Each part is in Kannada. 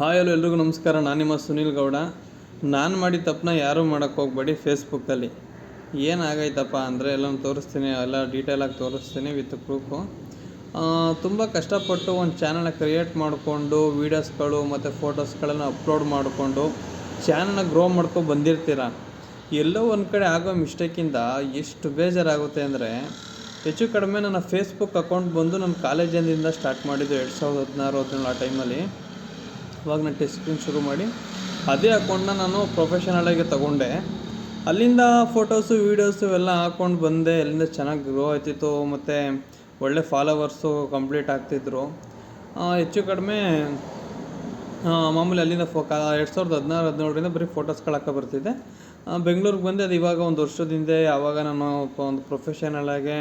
ಹಾಯ್ ಹಲೋ ಎಲ್ರಿಗೂ ನಮಸ್ಕಾರ. ನಾನು ನಿಮ್ಮ ಸುನೀಲ್ ಗೌಡ. ನಾನು ಮಾಡಿದ ತಪ್ಪನ್ನ ಯಾರೂ ಮಾಡೋಕ್ಕೆ ಹೋಗ್ಬೇಡಿ ಫೇಸ್ಬುಕ್ಕಲ್ಲಿ. ಏನಾಗೈತಪ್ಪ ಅಂದರೆ ಎಲ್ಲ ತೋರಿಸ್ತೀನಿ, ಎಲ್ಲ ಡೀಟೇಲಾಗಿ ತೋರಿಸ್ತೀನಿ ವಿತ್ ಪ್ರೂಫು ತುಂಬ ಕಷ್ಟಪಟ್ಟು ಒಂದು ಚಾನಲ್ನ ಕ್ರಿಯೇಟ್ ಮಾಡಿಕೊಂಡು ವೀಡಿಯೋಸ್ಗಳು ಮತ್ತು ಫೋಟೋಸ್ಗಳನ್ನು ಅಪ್ಲೋಡ್ ಮಾಡಿಕೊಂಡು ಚಾನಲ್ನ ಗ್ರೋ ಮಾಡ್ಕೊಂಡು ಬಂದಿರ್ತೀರ? ಎಲ್ಲೋ ಒಂದು ಕಡೆ ಆಗೋ ಮಿಸ್ಟೇಕಿಂದ ಎಷ್ಟು ಬೇಜಾರಾಗುತ್ತೆ ಅಂದರೆ ಹೆಚ್ಚು ಕಡಿಮೆ ನನ್ನ ಫೇಸ್ಬುಕ್ ಅಕೌಂಟ್ ಬಂದು ನನ್ನ ಕಾಲೇಜಿನಿಂದ ಸ್ಟಾರ್ಟ್ ಮಾಡಿದ್ದು ಎರಡು ಸಾವಿರದ ಹದಿನಾರು, ಹದಿನೇಳು ಆ ಟೈಮಲ್ಲಿ ಅವಾಗ ನಾನು ಟೆಸ್ಟಿಂಗ್ ಶುರು ಮಾಡಿ. ಅದೇ ಅಕೌಂಟನ್ನ ನಾನು ಪ್ರೊಫೆಷನಲಾಗಿ ತಗೊಂಡೆ. ಅಲ್ಲಿಂದ ಫೋಟೋಸು ವೀಡಿಯೋಸು ಎಲ್ಲ ಹಾಕ್ಕೊಂಡು ಬಂದೆ. ಅಲ್ಲಿಂದ ಚೆನ್ನಾಗಿ ಗ್ರೋ ಆಯ್ತಿತ್ತು. ಮತ್ತು ಒಳ್ಳೆ ಫಾಲೋವರ್ಸು ಕಂಪ್ಲೀಟ್ ಆಗ್ತಿದ್ರು. ಹೆಚ್ಚು ಕಡಿಮೆ ಮಾಮೂಲಿ ಅಲ್ಲಿಂದ ಫೋ ಎರಡು ಸಾವಿರದ ಹದಿನಾರು, ಹದಿನೇಳರಿಂದ ಬರೀ ಫೋಟೋಸ್ಗಳು ಹಾಕೋ ಬರ್ತಿದ್ದೆ ಬೆಂಗಳೂರಿಗೆ ಬಂದೆ. ಅದು ಇವಾಗ ಒಂದು ವರ್ಷದ ಹಿಂದೆ. ಆವಾಗ ನಾನು ಒಂದು ಪ್ರೊಫೆಷನಲಾಗೆ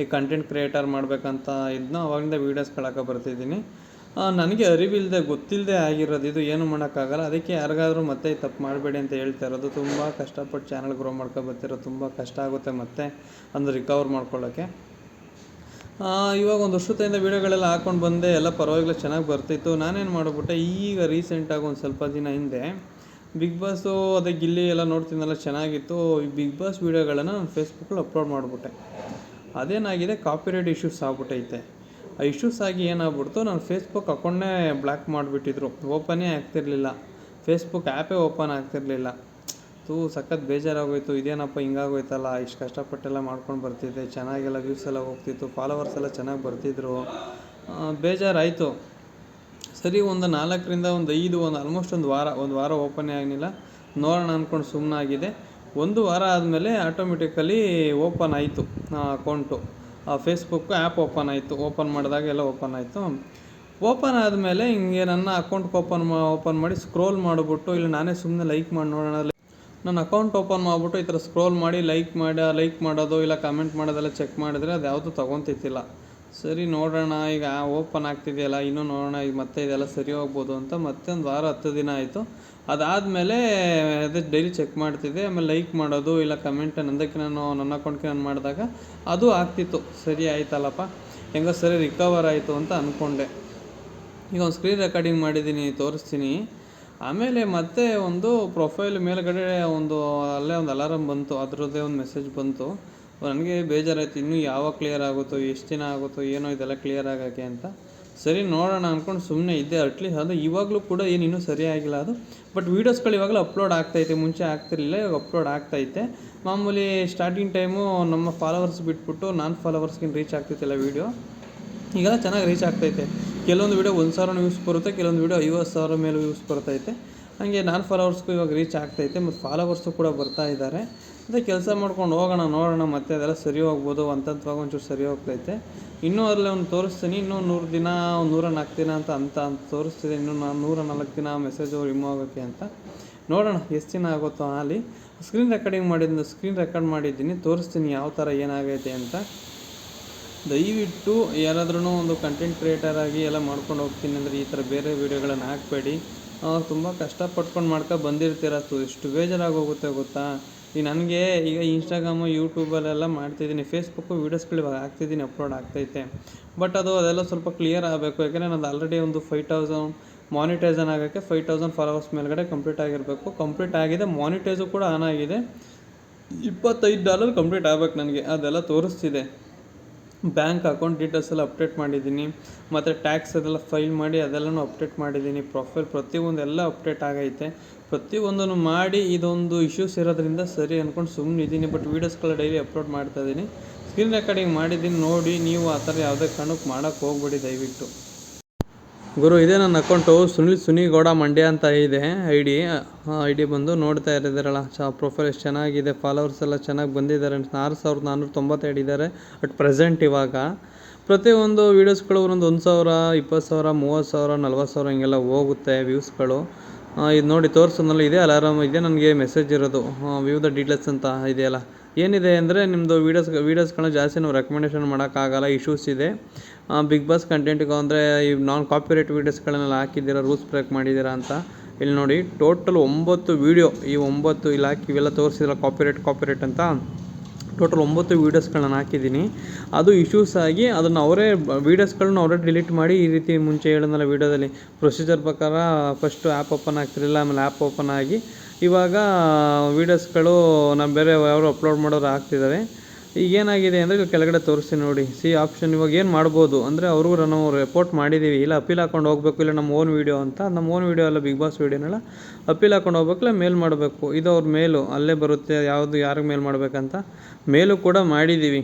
ಈ ಕಂಟೆಂಟ್ ಕ್ರಿಯೇಟರ್ ಮಾಡಬೇಕಂತ ಇದನ್ನ ಅವಾಗಿಂದ ವೀಡಿಯೋಸ್ಗಳು ಹಾಕೋ ಬರ್ತಿದ್ದೀನಿ. ನನಗೆ ಅರಿವಿಲ್ಲದೆ ಗೊತ್ತಿಲ್ಲದೆ ಆಗಿರೋದು ಇದು. ಏನು ಮಾಡೋಕ್ಕಾಗಲ್ಲ. ಅದಕ್ಕೆ ಯಾರಿಗಾದ್ರೂ ಮತ್ತೆ ಈ ತಪ್ಪು ಮಾಡಬೇಡಿ ಅಂತ ಹೇಳ್ತಾ ಇರೋದು. ತುಂಬ ಕಷ್ಟಪಟ್ಟು ಚಾನಲ್ ಗ್ರೋ ಮಾಡ್ಕೊ ಬರ್ತಿರೋದು ತುಂಬ ಕಷ್ಟ ಆಗುತ್ತೆ ಮತ್ತೆ ಅಂದ್ರೆ ರಿಕವರ್ ಮಾಡ್ಕೊಳ್ಳೋಕ್ಕೆ ಇವಾಗ ಒಂದು ವರ್ಷದಿಂದ ವೀಡಿಯೋಗಳೆಲ್ಲ ಹಾಕೊಂಡು ಬಂದೆ. ಎಲ್ಲ ಪರವಾಗಿಲ್ಲ, ಚೆನ್ನಾಗಿ ಬರ್ತಿತ್ತು. ನಾನೇನು ಮಾಡಿಬಿಟ್ಟೆ, ಈಗ ರೀಸೆಂಟಾಗಿ ಒಂದು ಸ್ವಲ್ಪ ದಿನ ಹಿಂದೆ ಬಿಗ್ ಬಾಸು ಅದೇ ಗಿಲ್ಲಿ ಎಲ್ಲ ನೋಡ್ತೀನಲ್ಲ ಚೆನ್ನಾಗಿತ್ತು. ಈ ಬಿಗ್ ಬಾಸ್ ವೀಡಿಯೋಗಳನ್ನು ನಾನು ಫೇಸ್ಬುಕ್ಕಲ್ಲಿ ಅಪ್ಲೋಡ್ ಮಾಡಿಬಿಟ್ಟೆ. ಅದೇನಾಗಿದೆ? ಕಾಪಿರೈಟ್ ಇಶ್ಯೂಸ್ ಆಗ್ಬಿಟ್ಟೈತೆ. ಆ ಇಶ್ಯೂಸ್ ಆಗಿ ಏನಾಗ್ಬಿಡ್ತು, ನಾನು ಫೇಸ್ಬುಕ್ ಅಕೌಂಟ್ನೇ ಬ್ಲಾಕ್ ಮಾಡಿಬಿಟ್ಟಿದ್ರು. ಓಪನೇ ಆಗ್ತಿರಲಿಲ್ಲ. ಫೇಸ್ಬುಕ್ ಆ್ಯಪೇ ಓಪನ್ ಆಗ್ತಿರಲಿಲ್ಲ. ತೂ ಸಖತ್ ಬೇಜಾರಾಗೋಯ್ತು. ಇದೇನಪ್ಪ, ಹಿಂಗಾಗೋಯ್ತಲ್ಲ? ಇಷ್ಟು ಕಷ್ಟಪಟ್ಟೆಲ್ಲ ಮಾಡ್ಕೊಂಡು ಬರ್ತಿದ್ದೆ. ಚೆನ್ನಾಗೆಲ್ಲ ವ್ಯೂಸ್ ಎಲ್ಲ ಹೋಗ್ತಿತ್ತು. ಫಾಲೋವರ್ಸ್ ಎಲ್ಲ ಚೆನ್ನಾಗಿ ಬರ್ತಿದ್ರು. ಬೇಜಾರಾಯಿತು. ಸರಿ, ಒಂದು ನಾಲ್ಕರಿಂದ ಒಂದು ಐದು, ಒಂದು ಆಲ್ಮೋಸ್ಟ್ ಒಂದು ವಾರ ಒಂದು ವಾರ ಓಪನೇ ಆಗಲಿಲ್ಲ. ನೋಡೋಣ ಅಂದ್ಕೊಂಡು ಸುಮ್ಮನಾಗಿದೆ ಒಂದು ವಾರ ಆದಮೇಲೆ ಆಟೋಮೆಟಿಕಲಿ ಓಪನ್ ಆಯಿತು ಅಕೌಂಟು ಫೇಸ್ಬುಕ್ಕು ಆ್ಯಪ್ ಓಪನ್ ಆಯಿತು. ಓಪನ್ ಮಾಡಿದಾಗ ಎಲ್ಲ ಓಪನ್ ಆಯಿತು. ಓಪನ್ ಆದಮೇಲೆ ಹಿಂಗೆ ನನ್ನ ಅಕೌಂಟ್ಗೆ ಓಪನ್ ಮಾ ಓಪನ್ ಮಾಡಿ ಸ್ಕ್ರೋಲ್ ಮಾಡಿಬಿಟ್ಟು, ಇಲ್ಲ ನಾನೇ ಸುಮ್ಮನೆ ಲೈಕ್ ಮಾಡಿ ನೋಡೋಣ. ನನ್ನ ಅಕೌಂಟ್ ಓಪನ್ ಮಾಡಿಬಿಟ್ಟು ಈ ಥರ ಸ್ಕ್ರೋಲ್ ಮಾಡಿ ಲೈಕ್ ಮಾಡಿ ಲೈಕ್ ಮಾಡೋದು, ಇಲ್ಲ ಕಮೆಂಟ್ ಮಾಡೋದೆಲ್ಲ ಚೆಕ್ ಮಾಡಿದ್ರೆ ಅದು ಯಾವುದು ತೊಗೊತಿತ್ತಿಲ್ಲ ಸರಿ, ನೋಡೋಣ. ಈಗ ಓಪನ್ ಆಗ್ತಿದೆಯಲ್ಲ, ಇನ್ನೂ ನೋಡೋಣ. ಈಗ ಮತ್ತೆ ಇದೆಲ್ಲ ಸರಿ ಹೋಗ್ಬೋದು ಅಂತ ಮತ್ತೆ ಒಂದು ವಾರ, ಹತ್ತು ದಿನ ಆಯಿತು. ಅದಾದಮೇಲೆ ಅದೇ ಡೈಲಿ ಚೆಕ್ ಮಾಡ್ತಿದ್ದೆ. ಆಮೇಲೆ ಲೈಕ್ ಮಾಡೋದು, ಇಲ್ಲ ಕಮೆಂಟ್ ನಂದಕ್ಕೆ ನಾನು, ನನ್ನ ಅಕೌಂಟ್ಗೆ ನಾನು ಮಾಡಿದಾಗ ಅದು ಆಗ್ತಿತ್ತು. ಸರಿ ಆಯ್ತಲ್ಲಪ್ಪ. ಹೆಂಗೋ ಸರಿ ರಿಕವರ್ ಆಯಿತು ಅಂತ ಅಂದ್ಕೊಂಡೆ ಈಗ ಒಂದು ಸ್ಕ್ರೀನ್ ರೆಕಾರ್ಡಿಂಗ್ ಮಾಡಿದ್ದೀನಿ, ತೋರಿಸ್ತೀನಿ. ಆಮೇಲೆ ಮತ್ತೆ ಒಂದು ಪ್ರೊಫೈಲ್ ಮೇಲ್ಗಡೆ ಒಂದು, ಅಲ್ಲೇ ಒಂದು ಅಲಾರಮ್ ಬಂತು. ಅದರದ್ದೇ ಒಂದು ಮೆಸೇಜ್ ಬಂತು. ನನಗೆ ಬೇಜಾರಾಯ್ತು. ಇನ್ನೂ ಯಾವಾಗ ಕ್ಲಿಯರ್ ಆಗುತ್ತೋ, ಎಷ್ಟು ದಿನ ಆಗುತ್ತೋ, ಏನೋ ಇದೆಲ್ಲ ಕ್ಲಿಯರ್ ಆಗೋಕ್ಕೆ ಅಂತ. ಸರಿ, ನೋಡೋಣ ಅಂದ್ಕೊಂಡು ಸುಮ್ಮನೆ ಇದ್ದೆ ಅಟ್ಲೀಸ್ಟ್ ಅದು ಇವಾಗಲೂ ಕೂಡ ಏನು ಇನ್ನೂ ಸರಿಯಾಗಿಲ್ಲ ಅದು. ಬಟ್ ವೀಡಿಯೋಸ್ಗಳು ಇವಾಗಲೂ ಅಪ್ಲೋಡ್ ಆಗ್ತೈತೆ ಮುಂಚೆ ಆಗ್ತಿರಲಿಲ್ಲ, ಇವಾಗ ಅಪ್ಲೋಡ್ ಆಗ್ತೈತೆ ಮಾಮೂಲಿ ಸ್ಟಾರ್ಟಿಂಗ್ ಟೈಮು ನಮ್ಮ ಫಾಲೋವರ್ಸ್ ಬಿಟ್ಬಿಟ್ಟು ನಾನ್ ಫಾಲೋವರ್ಸ್ಗಿಂತ ರೀಚ್ ಆಗ್ತೈತಿಲ್ಲ ವೀಡಿಯೋ ಈಗೆಲ್ಲ ಚೆನ್ನಾಗಿ ರೀಚ್ ಆಗ್ತೈತೆ ಕೆಲವೊಂದು ವೀಡಿಯೋ ಒಂದು ಸಾವಿರ ವ್ಯೂಸ್ ಬರುತ್ತೆ, ಕೆಲವೊಂದು ವೀಡಿಯೋ ಐವತ್ತು ಸಾವಿರ ಮೇಲೆ ವ್ಯೂಸ್ ಬರ್ತೈತೆ. ಹಾಗೆ ನಾನು ಫಾಲೋವರ್ಸ್ಗೂ ಇವಾಗ ರೀಚ್ ಆಗ್ತೈತೆ ಮತ್ತು ಫಾಲೋವರ್ಸು ಕೂಡ ಬರ್ತಾ ಇದ್ದಾರೆ ಅದೇ ಕೆಲಸ ಮಾಡ್ಕೊಂಡು ಹೋಗೋಣ, ನೋಡೋಣ, ಮತ್ತೆ ಅದೆಲ್ಲ ಸರಿ ಹೋಗ್ಬೋದು ಅಂತಂತವಾಗ ಒಂಚೂರು ಸರಿ ಹೋಗ್ತೈತೆ. ಇನ್ನೂ ಅಲ್ಲೇ ಒಂದು ತೋರಿಸ್ತೀನಿ, ಇನ್ನೂ ನೂರು ದಿನ ಒಂದು ನೂರ ನಾಲ್ಕು ದಿನ ಅಂತ ಅಂತ ಅಂತ ತೋರಿಸ್ತಿದೆ. ಇನ್ನೂ ನಾನು ನೂರ ನಾಲ್ಕು ದಿನ ಮೆಸೇಜು ರಿಮೂವ್ ಆಗೋಕ್ಕೆ ಅಂತ. ನೋಡೋಣ ಎಷ್ಟು ದಿನ ಆಗುತ್ತೋ ಅಲ್ಲಿ ಸ್ಕ್ರೀನ್ ರೆಕಾರ್ಡಿಂಗ್ ಮಾಡಿದ್ದು ಸ್ಕ್ರೀನ್ ರೆಕಾರ್ಡ್ ಮಾಡಿದ್ದೀನಿ. ತೋರಿಸ್ತೀನಿ ಯಾವ ಥರ ಏನಾಗೈತೆ ಅಂತ. ದಯವಿಟ್ಟು ಯಾರಾದ್ರೂ ಒಂದು ಕಂಟೆಂಟ್ ಕ್ರಿಯೇಟರ್ ಆಗಿ ಎಲ್ಲ ಮಾಡ್ಕೊಂಡು ಹೋಗ್ತೀನಿ ಅಂದರೆ ಈ ಥರ ಬೇರೆ ವೀಡಿಯೋಗಳನ್ನು ಹಾಕಬೇಡಿ. ತುಂಬ ಕಷ್ಟಪಟ್ಕೊಂಡು ಮಾಡ್ಕೊ ಬಂದಿರ್ತೀರ ತು, ಎಷ್ಟು ಬೇಜಾರಾಗಿ ಹೋಗುತ್ತೆ ಗೊತ್ತಾ? ಈ ನನಗೆ ಈಗ ಇನ್ಸ್ಟಾಗ್ರಾಮು ಯೂಟ್ಯೂಬಲ್ಲೆಲ್ಲ ಮಾಡ್ತಿದ್ದೀನಿ ಫೇಸ್ಬುಕ್ಕು ವೀಡಿಯೋಸ್ಗಳು ಇವಾಗ ಹಾಕ್ತಿದ್ದೀನಿ ಅಪ್ಲೋಡ್ ಆಗ್ತೈತೆ. ಬಟ್ ಅದು ಅದೆಲ್ಲ ಸ್ವಲ್ಪ ಕ್ಲಿಯರ್ ಆಗಬೇಕು, ಯಾಕೆಂದರೆ ನಾನು ಆಲ್ರೆಡಿ ಒಂದು ಫೈವ್ ತೌಸಂಡ್ ಮಾನಿಟೈಸನ್ ಆಗೋಕ್ಕೆ ಫೈವ್ ತೌಸಂಡ್ ಫಾಲೋವರ್ಸ್ ಮೇಲ್ಗಡೆ ಕಂಪ್ಲೀಟ್ ಆಗಿರಬೇಕು. ಕಂಪ್ಲೀಟ್ ಆಗಿದೆ ಮಾನಿಟೈಸು ಕೂಡ ಆನ್ ಆಗಿದೆ. ಇಪ್ಪತ್ತೈದು ಡಾಲರ್ ಕಂಪ್ಲೀಟ್ ಆಗ್ಬೇಕು ನನಗೆ, ಅದೆಲ್ಲ ತೋರಿಸ್ತಿದೆ. ಬ್ಯಾಂಕ್ ಅಕೌಂಟ್ ಡೀಟೇಲ್ಸ್ ಎಲ್ಲ ಅಪ್ಡೇಟ್ ಮಾಡಿದ್ದೀನಿ. ಮತ್ತು ಟ್ಯಾಕ್ಸ್ ಅದೆಲ್ಲ ಫೈಲ್ ಮಾಡಿ ಅದೆಲ್ಲನೂ ಅಪ್ಡೇಟ್ ಮಾಡಿದ್ದೀನಿ. ಪ್ರೊಫೈಲ್ ಪ್ರತಿಯೊಂದು ಎಲ್ಲ ಅಪ್ಡೇಟ್ ಆಗೈತೆ. ಪ್ರತಿಯೊಂದನ್ನು ಮಾಡಿ ಇದೊಂದು ಇಶ್ಯೂಸ್ ಇರೋದ್ರಿಂದ ಸರಿ ಅಂದ್ಕೊಂಡು ಸುಮ್ಮನೆ ಇದ್ದೀನಿ. ಬಟ್ ವೀಡಿಯೋಸ್ಗಳ ಡೈಲಿ ಅಪ್ಲೋಡ್ ಮಾಡ್ತಾ ಇದ್ದೀನಿ. ಸ್ಕ್ರೀನ್ ರೆಕಾರ್ಡಿಂಗ್ ಮಾಡಿದ್ದೀನಿ. ನೋಡಿ ನೀವು ಆ ಥರ ಯಾವುದೇ ಕಾರಣಕ್ಕೆ ಮಾಡೋಕ್ಕೆ ಹೋಗ್ಬೇಡಿ ದಯವಿಟ್ಟು. ಗುರು, ಇದೆ ನನ್ನ ಅಕೌಂಟು ಸುನಿಲ್ ಸುನಿಗೌಡ ಮಂಡ್ಯ ಅಂತ ಇದೆ ಐ ಡಿ ಐ ಡಿ ಬಂದು ನೋಡ್ತಾ ಇರಿದ್ದೀರಲ್ಲ. ಚ ಪ್ರೊಫೈಲ್ ಎಷ್ಟು ಚೆನ್ನಾಗಿದೆ ಫಾಲೋವರ್ಸ್ ಎಲ್ಲ ಚೆನ್ನಾಗಿ ಬಂದಿದ್ದಾರೆ. ಆರು ಸಾವಿರದ ನಾನ್ನೂರ ತೊಂಬತ್ತೆರಡು ಇದ್ದಾರೆ ಅಟ್ ಪ್ರೆಸೆಂಟ್ ಇವಾಗ. ಪ್ರತಿಯೊಂದು ವೀಡಿಯೋಸ್ಗಳು ಒಂದೊಂದು ಒಂದು ಸಾವಿರ, ಇಪ್ಪತ್ತು ಸಾವಿರ, ಮೂವತ್ತು ಸಾವಿರ, ನಲ್ವತ್ತು ಸಾವಿರ ಹಿಂಗೆಲ್ಲ ಹೋಗುತ್ತೆ ವ್ಯೂಸ್ಗಳು ಇದು ನೋಡಿ ತೋರಿಸೋದ್ನಲ್ಲ ಇದೇ ಅಲಾರಾಮ್ ಇದೆ ನನಗೆ ಮೆಸೇಜ್ ಇರೋದು. ವ್ಯೂ ದ ಡೀಟೇಲ್ಸ್ ಅಂತ ಇದೆಯಲ್ಲ. ಏನಿದೆ ಅಂದರೆ ನಿಮ್ಮದು ವೀಡಿಯೋಸ್ ವೀಡಿಯೋಸ್ಗಳನ್ನ ಜಾಸ್ತಿ ನಾವು ರೆಕಮೆಂಡೇಷನ್ ಮಾಡೋಕ್ಕಾಗಲ್ಲ ಇಶ್ಯೂಸ್ ಇದೆ. ಬಿಗ್ ಬಾಸ್ ಕಂಟೆಂಟ್ಗೆ ಅಂದರೆ ಈ ನಾನ್ ಕಾಪಿರೇಟ್ ವೀಡಿಯೋಸ್ಗಳನ್ನೆಲ್ಲ ಹಾಕಿದ್ದೀರಾ ರೂಲ್ಸ್ ಬ್ರೇಕ್ ಮಾಡಿದ್ದೀರಾ ಅಂತ. ಇಲ್ಲಿ ನೋಡಿ ಟೋಟಲ್ ಒಂಬತ್ತು ವೀಡಿಯೋ ಈ ಒಂಬತ್ತು ಇಲ್ಲಿ ಹಾಕಿ ಇವೆಲ್ಲ ತೋರಿಸಿದ್ರಲ್ಲ ಕಾಪಿರೇಟ್ ಕಾಪಿರೈಟ್ ಅಂತ. ಟೋಟಲ್ ಒಂಬತ್ತು ವೀಡಿಯೋಸ್ಗಳನ್ನ ಹಾಕಿದ್ದೀನಿ. ಅದು ಇಶ್ಯೂಸ್ ಆಗಿ ಅದನ್ನು ಅವರೇ ವೀಡಿಯೋಸ್ಗಳನ್ನ ಅವರೇ ಡಿಲೀಟ್ ಮಾಡಿ ಈ ರೀತಿ ಮುಂಚೆ ಹೇಳಿದ್ನಲ್ಲ ವೀಡಿಯೋದಲ್ಲಿ ಪ್ರೊಸೀಜರ್ ಪ್ರಕಾರ ಫಸ್ಟು ಆ್ಯಪ್ ಓಪನ್ ಆಗ್ತಿರಲಿಲ್ಲ, ಆಮೇಲೆ ಆ್ಯಪ್ ಓಪನ್ ಆಗಿ ಇವಾಗ ವೀಡಿಯೋಸ್ಗಳು ನಮ್ಮ ಬೇರೆ ಯಾರು ಅಪ್ಲೋಡ್ ಮಾಡೋರು ಆಗ್ತಿದ್ದಾರೆ. ಈಗ ಏನಾಗಿದೆ ಅಂದರೆ ಇಲ್ಲಿ ಕೆಳಗಡೆ ತೋರಿಸ್ತೀನಿ ನೋಡಿ. ಸಿ ಆಪ್ಷನ್ ಇವಾಗ ಏನು ಮಾಡ್ಬೋದು ಅಂದರೆ ಅವ್ರಿಗೂ ನಾವು ರಿಪೋರ್ಟ್ ಮಾಡಿದ್ದೀವಿ ಇಲ್ಲ ಅಪೀಲ್ ಹಾಕೊಂಡು ಹೋಗಬೇಕು, ಇಲ್ಲ ನಮ್ಮ ಓನ್ ವೀಡಿಯೋ ಅಂತ. ನಮ್ಮ ಓನ್ ವೀಡಿಯೋ ಅಲ್ಲ ಬಿಗ್ ಬಾಸ್ ವೀಡಿಯೋನೆಲ್ಲ ಅಪೀಲ್ ಹಾಕೊಂಡು ಹೋಗ್ಬೇಕಲ್ಲ ಮೇಲ್ ಮಾಡಬೇಕು. ಇದು ಅವ್ರ ಮೇಲು ಅಲ್ಲೇ ಬರುತ್ತೆ, ಯಾವುದು ಯಾರಿಗೆ ಮೇಲ್ ಮಾಡಬೇಕಂತ. ಮೇಲು ಕೂಡ ಮಾಡಿದ್ದೀವಿ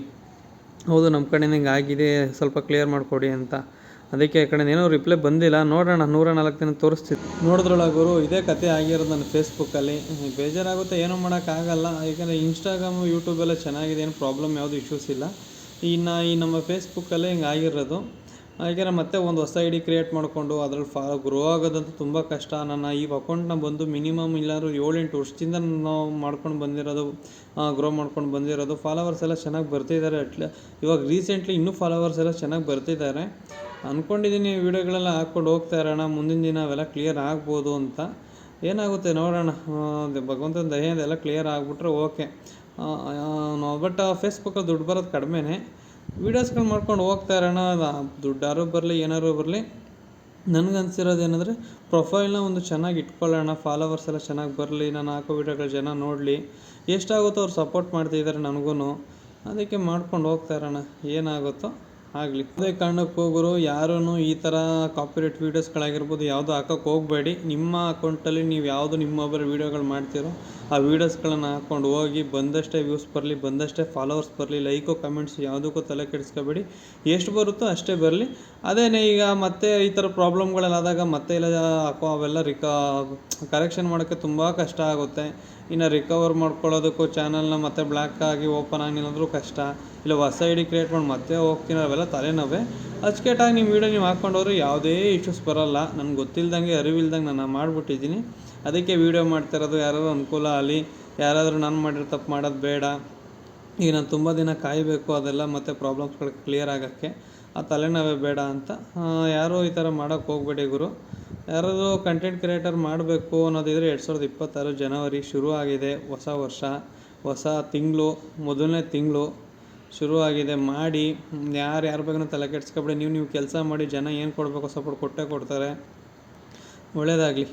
ಹೌದು ನಮ್ಮ ಕಡೆಯಿಂದ ಹಿಂಗೆ ಆಗಿದೆ, ಸ್ವಲ್ಪ ಕ್ಲಿಯರ್ ಮಾಡಿಕೊಡಿ ಅಂತ. ಅದಕ್ಕೆ ಆ ಕಡೆ ಏನೋ ರಿಪ್ಲೈ ಬಂದಿಲ್ಲ. ನೋಡೋಣ, ನೂರ ನಾಲ್ಕು ದಿನ ತೋರಿಸ್ತಿತ್ತು ಗುರು, ಇದೇ ಕತೆ ಆಗಿರೋದು ನನ್ನ ಫೇಸ್ಬುಕ್ಕಲ್ಲಿ ಬೇಜಾರಾಗುತ್ತೆ, ಏನೂ ಮಾಡೋಕ್ಕಾಗಲ್ಲ. ಯಾಕಂದರೆ ಇನ್ಸ್ಟಾಗ್ರಾಮು ಯೂಟ್ಯೂಬೆಲ್ಲ ಚೆನ್ನಾಗಿದೆ, ಏನು ಪ್ರಾಬ್ಲಮ್ ಯಾವುದು ಇಶ್ಯೂಸ್ ಇಲ್ಲ. ಇನ್ನು ಈ ನಮ್ಮ ಫೇಸ್ಬುಕ್ಕಲ್ಲೇ ಹಿಂಗೆ ಆಗಿರೋದು. ಯಾಕೆಂದರೆ ಮತ್ತೆ ಒಂದು ಹೊಸ ಐ ಡಿ ಕ್ರಿಯೇಟ್ ಮಾಡಿಕೊಂಡು ಅದ್ರಲ್ಲಿ ಫಾ ಗ್ರೋ ಆಗೋದಂತ ತುಂಬ ಕಷ್ಟ. ನನ್ನ ಈ ಅಕೌಂಟ್ನ ಬಂದು ಮಿನಿಮಮ್ ಇಲ್ಲಾಂದ್ರೂ ಏಳೆಂಟು ವರ್ಷದಿಂದ ನಾವು ಮಾಡ್ಕೊಂಡು ಬಂದಿರೋದು ಗ್ರೋ ಮಾಡ್ಕೊಂಡು ಬಂದಿರೋದು. ಫಾಲೋವರ್ಸ್ ಎಲ್ಲ ಚೆನ್ನಾಗಿ ಬರ್ತಿದ್ದಾರೆ. ಅಟ್ಲ ಇವಾಗ ರೀಸೆಂಟ್ಲಿ ಇನ್ನೂ ಫಾಲೋವರ್ಸ್ ಎಲ್ಲ ಚೆನ್ನಾಗಿ ಬರ್ತಿದ್ದಾರೆ. ಅಂದ್ಕೊಂಡಿದ್ದೀನಿ ವೀಡಿಯೋಗಳೆಲ್ಲ ಹಾಕ್ಕೊಂಡು ಹೋಗ್ತಾ ಇರೋಣ, ಮುಂದಿನ ದಿನ ಅವೆಲ್ಲ ಕ್ಲಿಯರ್ ಆಗ್ಬೋದು ಅಂತ. ಏನಾಗುತ್ತೆ ನೋಡೋಣ. ಭಗವಂತನ ದಯೆಯಿಂದ ಎಲ್ಲ ಕ್ಲಿಯರ್ ಆಗಿಬಿಟ್ರೆ ಓಕೆ ಬಟ್ ಫೇಸ್ಬುಕ್ಕಲ್ಲಿ ದುಡ್ಡು ಬರೋದು ಕಡಿಮೆನೇ. ವೀಡಿಯೋಸ್ಗಳು ಮಾಡ್ಕೊಂಡು ಹೋಗ್ತಾ ಇರೋಣ. ದುಡ್ಡಾರು ಬರಲಿ, ಏನಾರು ಬರಲಿ, ನನಗೆ ಅನ್ಸಿರೋದು ಏನಂದರೆ ಪ್ರೊಫೈಲ್ನ ಒಂದು ಚೆನ್ನಾಗಿ ಇಟ್ಕೊಳ್ಳೋಣ. ಫಾಲೋವರ್ಸ್ ಎಲ್ಲ ಚೆನ್ನಾಗಿ ಬರಲಿ, ನಾನು ಹಾಕೋ ವೀಡಿಯೋಗಳು ಜನ ನೋಡಲಿ. ಎಷ್ಟಾಗುತ್ತೋ ಅವ್ರು ಸಪೋರ್ಟ್ ಮಾಡ್ತಿದ್ದಾರೆ ನನಗೂ ಅದಕ್ಕೆ ಮಾಡ್ಕೊಂಡು ಹೋಗ್ತಾ ಇರೋಣ. ಏನಾಗುತ್ತೋ. ಆಗಲಿ. ಅದೇ ಕಾರಣಕ್ಕೆ ಹೋಗೋರು ಯಾರೂ ಈ ಥರ ಕಾಪಿರೇಟ್ ವೀಡಿಯೋಸ್ಗಳಾಗಿರ್ಬೋದು ಯಾವುದು ಹಾಕೋಕ್ಕೆ ಹೋಗಬೇಡಿ. ನಿಮ್ಮ ಅಕೌಂಟಲ್ಲಿ ನೀವು ಯಾವುದು ನಿಮ್ಮ ಮೊಬೈಲ್ ವೀಡಿಯೋಗಳು ಮಾಡ್ತೀರೋ, ಆ ವೀಡಿಯೋಸ್ಗಳನ್ನು ಹಾಕ್ಕೊಂಡು ಹೋಗಿ ಬಂದಷ್ಟೇ ವ್ಯೂಸ್ ಬರಲಿ, ಬಂದಷ್ಟೇ ಫಾಲೋವರ್ಸ್ ಬರಲಿ ಲೈಕು ಕಮೆಂಟ್ಸ್ ಯಾವುದಕ್ಕೂ ತಲೆ ಕೆಡಿಸ್ಕೋಬೇಡಿ. ಎಷ್ಟು ಬರುತ್ತೋ ಅಷ್ಟೇ ಬರಲಿ. ಅದೇನೇ ಈಗ ಮತ್ತೆ ಈ ಥರ ಪ್ರಾಬ್ಲಮ್ಗಳಲ್ಲಾದಾಗ ಮತ್ತೆ ಇಲ್ಲ ಹಾಕೋ ಅವೆಲ್ಲ ರಿಕ ಕರೆಕ್ಷನ್ ಮಾಡೋಕ್ಕೆ ತುಂಬ ಕಷ್ಟ ಆಗುತ್ತೆ. ಇನ್ನು ರಿಕವರ್ ಮಾಡ್ಕೊಳ್ಳೋದಕ್ಕೂ ಚಾನಲ್ನ ಮತ್ತೆ ಬ್ಲ್ಯಾಕ್ ಆಗಿ ಓಪನ್ ಆಗಿಲ್ಲ ಅಂದರೂ ಕಷ್ಟ. ಇಲ್ಲ ಹೊಸ ಐ ಡಿ ಕ್ರಿಯೇಟ್ ಮಾಡಿ ಮತ್ತೆ ಹೋಗ್ತೀನಿ ಅವೆಲ್ಲ ತಲೆನೋವೆ. ಅಚ್ಚುಕಟ್ಟಾಗಿ ನಿಮ್ಮ ವೀಡಿಯೋ ನೀವು ಹಾಕ್ಕೊಂಡವ್ರು ಯಾವುದೇ ಇಶ್ಯೂಸ್ ಬರೋಲ್ಲ. ನನಗೆ ಗೊತ್ತಿಲ್ದಂಗೆ, ಅರಿವಿಲ್ದಂಗೆ ನಾನು ಮಾಡಿಬಿಟ್ಟಿದ್ದೀನಿ. ಅದಕ್ಕೆ ವೀಡಿಯೋ ಮಾಡ್ತಿರೋದು ಯಾರಾದರೂ ಅನುಕೂಲ ಆಗಲಿ, ಯಾರಾದರೂ ನಾನು ಮಾಡಿರೋ ತಪ್ಪು ಮಾಡೋದು ಬೇಡ. ಈಗ ನಾನು ತುಂಬ ದಿನ ಕಾಯಬೇಕು ಅದೆಲ್ಲ ಮತ್ತು ಪ್ರಾಬ್ಲಮ್ಸ್ಗಳು ಕ್ಲಿಯರ್ ಆಗೋಕ್ಕೆ. ಆ ತಲೆನೋವೇ ಬೇಡ ಅಂತ. ಯಾರೂ ಈ ಥರ ಮಾಡೋಕ್ಕೆ ಹೋಗಬೇಡಿ ಗುರು. ಯಾರಾದರೂ ಕಂಟೆಂಟ್ ಕ್ರಿಯೇಟರ್ ಮಾಡಬೇಕು ಅನ್ನೋದಿದ್ರೆ ಎರಡು ಸಾವಿರದ ಇಪ್ಪತ್ತಾರು ಜನವರಿ ಶುರು ಆಗಿದೆ ಹೊಸ ವರ್ಷ. ಹೊಸ ತಿಂಗಳು, ಮೊದಲನೇ ತಿಂಗಳು. ಶುರು ಆಗಿದೆ ಮಾಡಿ, ಯಾರು, ಯಾರ ಬಗ್ಗೆನೂ ತಲೆ ಕೆಡ್ಸ್ಕೊಬೇಡಿ. ನೀವು ನೀವು ಕೆಲಸ ಮಾಡಿ, ಜನ ಏನು ಕೊಡಬೇಕು ಸಪೋರ್ಟ್ ಕೊಟ್ಟೇ ಕೊಡ್ತಾರೆ. ಒಳ್ಳೆಯದಾಗಲಿ